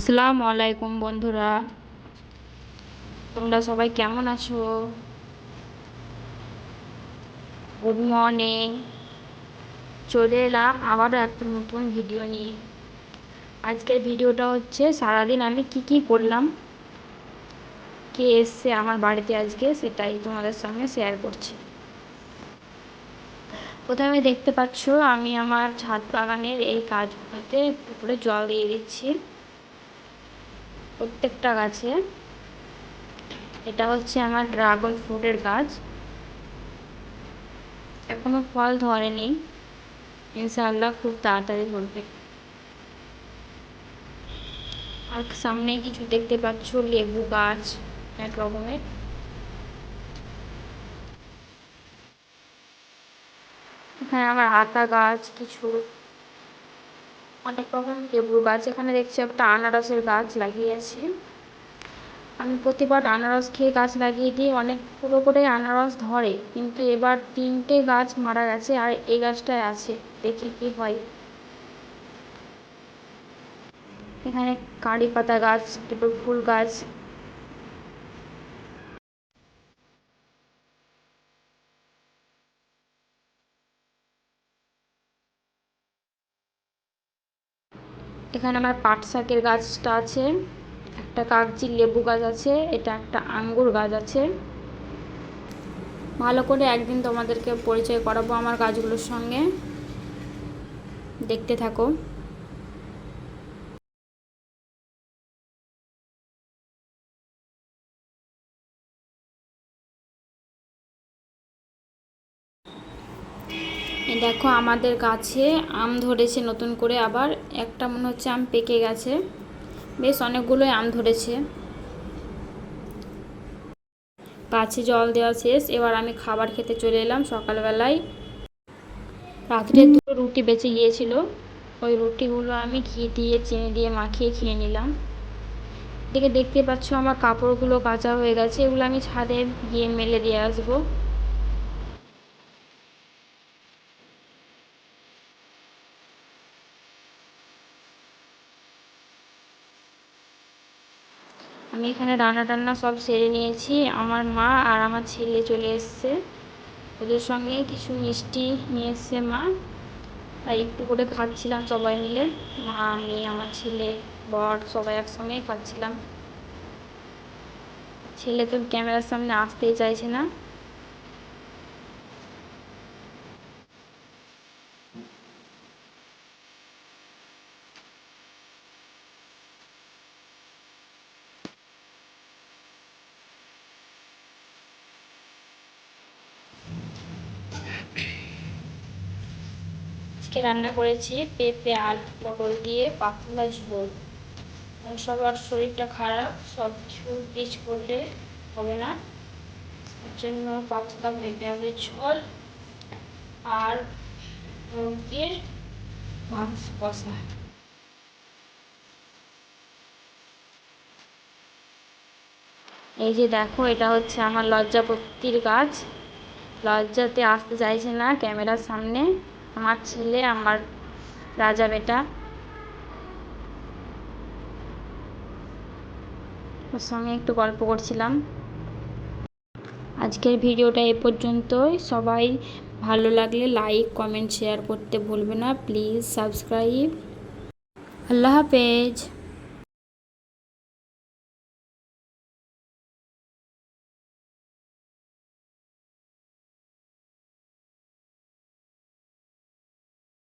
আসসালামু আলাইকুম বন্ধুরা। তোমরা সবাই কেমন আছো? গুড মর্নিং চলে এলাম আবারও একটা নতুন ভিডিও নিয়ে। আজকের ভিডিওটা হচ্ছে, সারাদিন আমি কি কি করলাম? কে এসছে আমার বাড়িতে আজকে, সেটাই তোমাদের সঙ্গে শেয়ার করছি। প্রথমে দেখতে পাচ্ছ, আমি আমার ছাদ বাগানের এই কাজগুলোতে পুকুরে জল দিয়ে দিচ্ছি। প্রত্যেকটা গাছে। এটা হচ্ছে আমার ড্রাগন ফ্রুটের গাছ। এখনও ফল ধরেনি। ইনশাআল্লাহ খুব তাড়াতাড়ি ধরবে। আর সামনে কিছু দেখতে পাচ্ছ, লেবু গাছ, এক রকমের। এখানে আমার আতা গাছ, কিছু অনেক রকম লেবুর গাছ এখানে দেখছি, একটা আনারসের গাছ লাগিয়েছি আমি প্রতিবার আনারস খেয়ে গাছ লাগিয়ে দিই অনেক পুরো করে আনারস ধরে, কিন্তু এবার তিনটে গাছ মারা গেছে আর এই গাছটায় আছে, দেখি কি হয়। এখানে কারি পাতা গাছ, তারপর ফুল গাছ এখানে আমার পাট শাকের গাছটা আছে, একটা কাগজি লেবু গাছ আছে, এটা একটা আঙ্গুর গাছ আছে। ভালো করে একদিন তোমাদেরকে পরিচয় করাবো আমার গাছগুলোর সঙ্গে। দেখতে থাকো। দেখো আমাদের গাছে আম ধরেছে নতুন করে আবার। একটা মনে হচ্ছে আম পেকে গেছে। বেশ অনেকগুলোই আম ধরেছে। গাছে জল দেওয়া শেষ। এবার আমি খাবার খেতে চলে এলাম সকালবেলায়। রাত্রে দুটো রুটি বেঁচে গিয়েছিল। ওই রুটিগুলো আমি ঘি দিয়ে, চিনি দিয়ে মাখিয়ে খেয়ে নিলাম। এদিকে দেখতে পাচ্ছ আমার কাপড়গুলো কাঁচা হয়ে গেছে। এগুলো আমি ছাদে গিয়ে মেলে দিয়ে আসব। আমি এখানে রান্না টান্না সব সেরে নিয়েছি। আমার মা আর আমার ছেলে চলে এসছে। ওদের সঙ্গে কিছু মিষ্টি নিয়ে এসছে মা। তাই একটু করে খাচ্ছিলাম সবাই মিলে। মা, আমি, আমার ছেলে, বর সবাই একসঙ্গেই খাচ্ছিলাম। ছেলে তো ক্যামেরার সামনে আসতেই চাইছে না। আজকে রান্না করেছি পেঁপে আর পটল দিয়ে পাতলা ঝোল। সবার শরীরটা খারাপ, সব কিছু পিচ করলে হবে না। এর জন্য পাতলা পেঁপে, আলুর ঝোল। আর মুরগির মাংস কষা। এই যে দেখো, এটা হচ্ছে আমার লজ্জাপত্তির গাছ লজ্জাতে আসতে চাইছে না ক্যামেরার সামনে। আমার ছেলে, আমার রাজা বেটা। ওর সঙ্গে একটু গল্প করছিলাম। আজকের ভিডিওটা এ পর্যন্তই। সবাই ভালো লাগলে লাইক কমেন্ট শেয়ার করতে ভুলবে না। প্লিজ সাবস্ক্রাইব আল্লাহ হাফেজ।